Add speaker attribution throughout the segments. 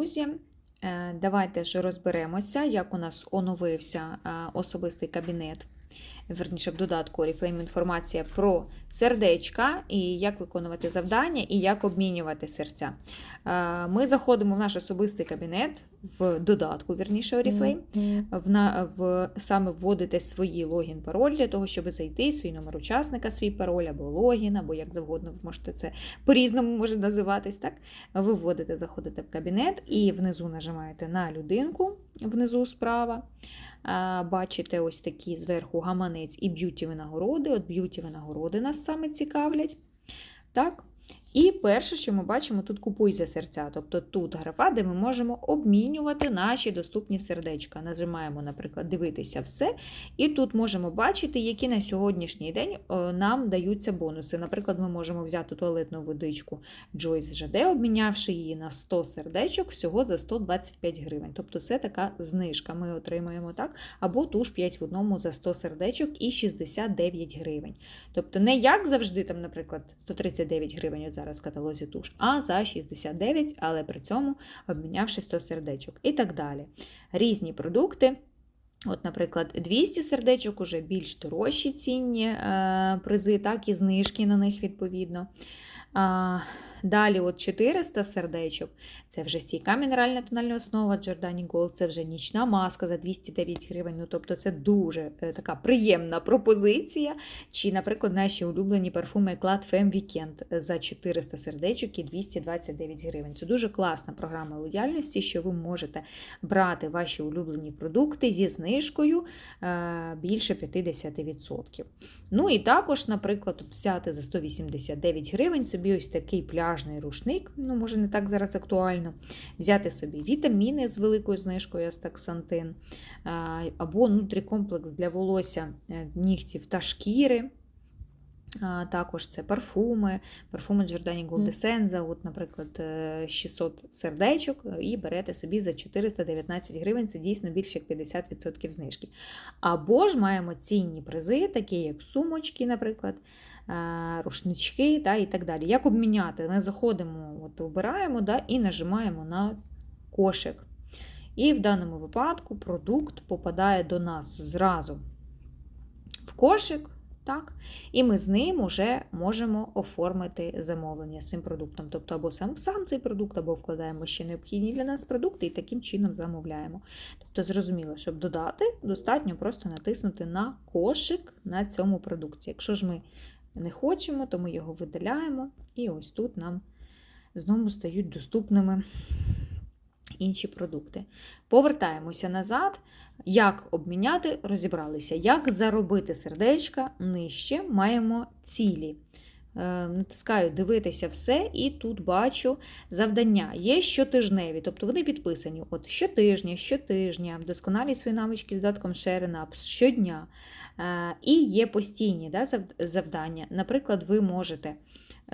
Speaker 1: друзі, е, давайте ж розберемося, як у нас оновився е, особистий кабінет. Верніше в додатку Oriflame інформація про сердечка і як виконувати завдання, і як обмінювати серця. Е, Ми заходимо в наш особистий кабінет в додатку, верніше Oriflame, в, на, в, саме вводите свої логін, пароль для того, щоб зайти, свій номер учасника, свій пароль або логін, або як завгодно ви можете це по-різному може називатись. Так? Ви вводите, заходите в кабінет і внизу нажимаєте на людинку, внизу справа. Бачите ось такі зверху гаманець і б'юті винагороди. От б'юті винагороди нас саме цікавлять. Так? І перше, що ми бачимо, тут купуй за серця. Тобто тут графа, де ми можемо обмінювати наші доступні сердечка. Нажимаємо, наприклад, дивитися все. І тут можемо бачити, які на сьогоднішній день е, нам даються бонуси. Наприклад, ми можемо взяти туалетну водичку Joyce ЖД, обмінявши її на 100 сердечок всього за 125 гривень. Тобто це така знижка. Ми отримаємо так. Або туш 5 в одному за 100 сердечок і 69 гривень. Тобто не як завжди, там, наприклад, 139 гривень зараз в каталозі туш, а за 69, але при цьому обмінявши 100 сердечок і так далі. Різні продукти. От, наприклад, 200 сердечок уже більш дорожчі цінні е, призи, так і знижки на них відповідно. Далі от 400 сердечок, це вже стійка мінеральна тональна основа Giordani Gold, це вже нічна маска за 209 гривень. Ну, тобто це дуже е, така приємна пропозиція. Чи, наприклад, наші улюблені парфуми Eclat Femme Weekend за 400 сердечок і 229 гривень. Це дуже класна програма лояльності, що ви можете брати ваші улюблені продукти зі знижкою е, більше 50%. Ну і також, наприклад, взяти за 189 гривень собі ось такий пляжний рушник, ну, може, не так зараз актуально, взяти собі вітаміни з великою знижкою Астаксантин, або нутрікомплекс для волосся е, нігтів та шкіри. Також це парфуми, парфуми Giordani Gold Essenza, от, наприклад, е, 600 сердечок, е, і берете собі за 419 гривень, це дійсно більше як 50% знижки. Або ж маємо цінні призи, такі як сумочки, наприклад, рушнички та, і так далі. Як обміняти? Ми заходимо, от, обираємо да, і нажимаємо на кошик. І в даному випадку продукт попадає до нас зразу в кошик. Так? І ми з ним вже можемо оформити замовлення з цим продуктом. Тобто, або сам сам цей продукт, або вкладаємо ще необхідні для нас продукти і таким чином замовляємо. Тобто, зрозуміло, щоб додати, достатньо просто натиснути на кошик на цьому продукті. Якщо ж ми не хочемо, то ми його видаляємо, і ось тут нам знову стають доступними інші продукти. Повертаємося назад. Як обміняти, розібралися. Як заробити сердечка нижче, маємо цілі. Е, Натискаю дивитися все, і тут бачу завдання. Є щотижневі, тобто вони підписані от щотижня, щотижня, вдосконалі свої навички з додатком Share Up щодня. Е, І є постійні да, завдання. Наприклад, ви можете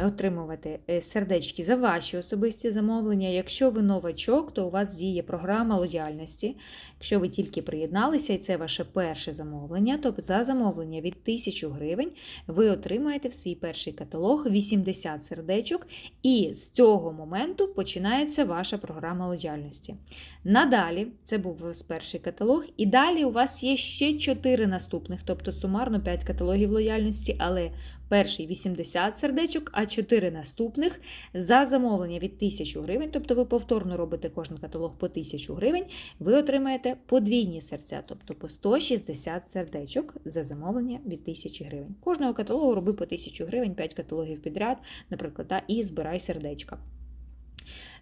Speaker 1: отримувати е, сердечки за ваші особисті замовлення. Якщо ви новачок, то у вас діє програма лояльності. Якщо ви тільки приєдналися і це ваше перше замовлення, то за замовлення від 1000 гривень ви отримаєте в свій перший каталог 80 сердечок, і з цього моменту починається ваша програма лояльності. Надалі, це був перший каталог, і далі у вас є ще 4 наступних, тобто сумарно 5 каталогів лояльності, але перший 80 сердечок, а 4 наступних за замовлення від 1000 гривень, тобто ви повторно робите кожен каталог по 1000 гривень, ви отримаєте подвійні серця, тобто по 160 сердечок за замовлення від 1000 гривень. Кожного каталогу роби по 1000 гривень, 5 каталогів підряд, наприклад, і збирай сердечка.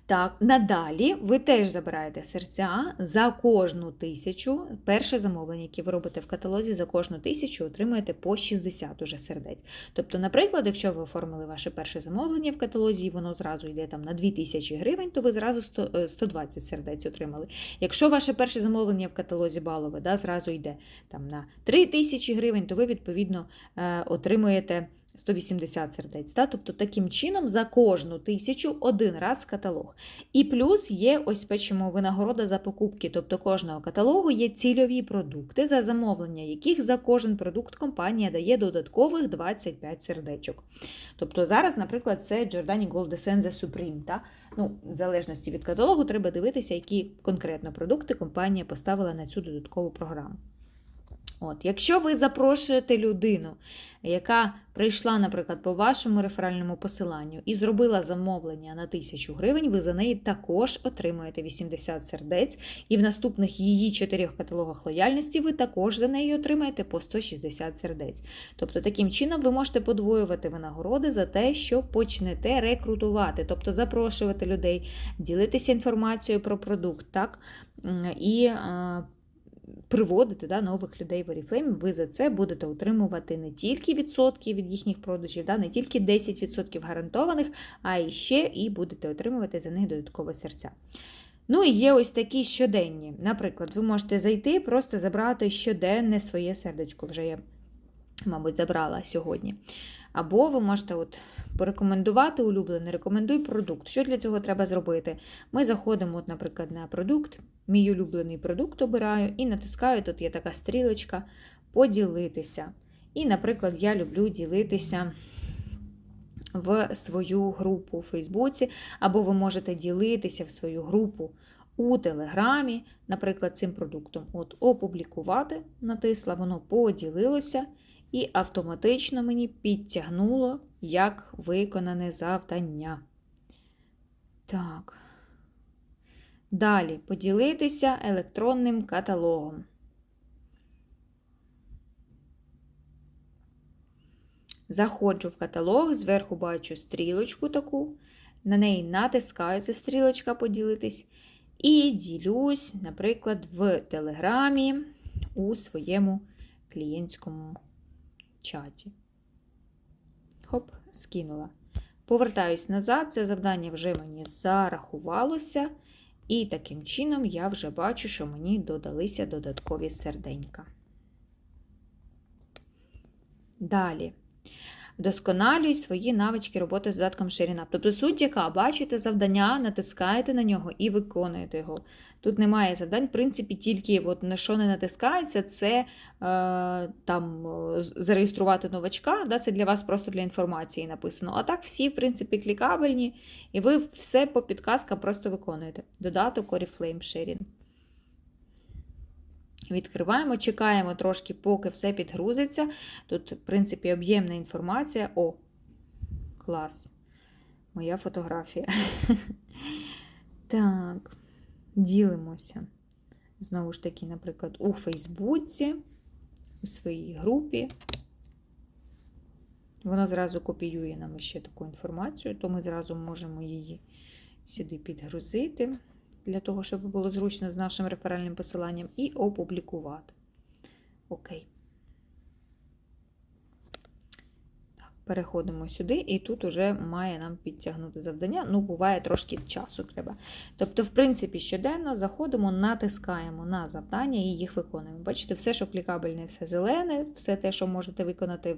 Speaker 1: Так, надалі ви теж забираєте серця за кожну тисячу. Перше замовлення, яке ви робите в каталозі, за кожну тисячу отримуєте по 60 уже сердець. Тобто, наприклад, якщо ви оформили ваше перше замовлення в каталозі, і воно зразу йде там на 2000 гривень, то ви зразу 100, 120 сердець отримали. Якщо ваше перше замовлення в каталозі балове да, зразу йде там на 3000 гривень, то ви відповідно е, отримуєте. 180 сердець. Та? Тобто таким чином за кожну тисячу один раз каталог. І плюс є ось печемо винагорода за покупки. Тобто кожного каталогу є цільові продукти, за замовлення яких за кожен продукт компанія дає додаткових 25 сердечок. Тобто зараз, наприклад, це Giordani Gold Essence Supreme. Та? Ну, в залежності від каталогу, треба дивитися, які конкретно продукти компанія поставила на цю додаткову програму. От, Якщо ви запрошуєте людину, яка прийшла, наприклад, по вашому реферальному посиланню і зробила замовлення на 1000 гривень, ви за неї також отримуєте 80 сердець, і в наступних її чотирьох каталогах лояльності ви також за неї отримаєте по 160 сердець. Тобто, таким чином ви можете подвоювати винагороди за те, що почнете рекрутувати, тобто запрошувати людей, ділитися інформацією про продукт, так? І приводити да, нових людей в Oriflame, ви за це будете отримувати не тільки відсотки від їхніх продажів, да, не тільки 10% гарантованих, а і ще і будете отримувати за них додаткове серця. Ну і є ось такі щоденні. Наприклад, ви можете зайти, просто забрати щоденне своє сердечко. Вже я, мабуть, забрала сьогодні. Або ви можете от порекомендувати улюблений, рекомендуй продукт. Що для цього треба зробити? Ми заходимо, от, наприклад, на продукт, мій улюблений продукт обираю і натискаю, тут є така стрілочка поділитися. І, наприклад, я люблю ділитися. В свою групу у Фейсбуці, або ви можете ділитися в свою групу у Телеграмі, наприклад, цим продуктом. От Опублікувати, натисла, воно поділилося і автоматично мені підтягнуло як виконане завдання. Так. Далі поділитися електронним каталогом. Заходжу в каталог, зверху бачу стрілочку таку, на неї натискаю ця стрілочка поділитись, і ділюсь, наприклад, в Телеграмі у своєму клієнтському чаті. Хоп, скинула. Повертаюсь назад, це завдання вже мені зарахувалося. І таким чином я вже бачу, що мені додалися додаткові серденька. Далі. Вдосконалюй свої навички роботи з додатком SharingUp. Тобто суть яка, бачите завдання, натискаєте на нього і виконуєте його. Тут немає завдань, в принципі, тільки от на що не натискається, це е, там зареєструвати новачка. Да, Це для вас просто для інформації написано. А так всі, в принципі, клікабельні, і ви все по підказкам просто виконуєте. Додаток Oriflame Sharing. Відкриваємо, чекаємо трошки, поки все підгрузиться. Тут, в принципі, об'ємна інформація. О, клас. Моя фотографія. Так, ділимося. Знову ж таки, наприклад, у Фейсбуці, у своїй групі. Вона зразу копіює нам ще таку інформацію, то ми зразу можемо її сюди підгрузити для того, щоб було зручно з нашим реферальним посиланням, і опублікувати. Окей. Так, Переходимо сюди, і тут вже має нам підтягнути завдання. Ну, буває, трошки часу треба. Тобто, в принципі, щоденно заходимо, натискаємо на завдання і їх виконуємо. Бачите, все, що клікабельне, все зелене, все те, що можете виконати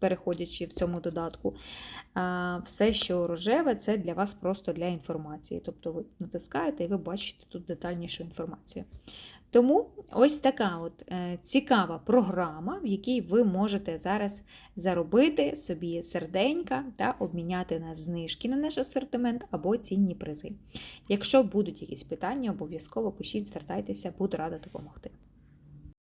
Speaker 1: переходячи в цьому додатку. Все, що рожеве, це для вас просто для інформації. Тобто ви натискаєте і ви бачите тут детальнішу інформацію. Тому ось така от е, цікава програма, в якій ви можете зараз заробити собі серденька та обміняти на знижки на наш асортимент або цінні призи. Якщо будуть якісь питання, обов'язково пишіть, звертайтеся, буду рада допомогти.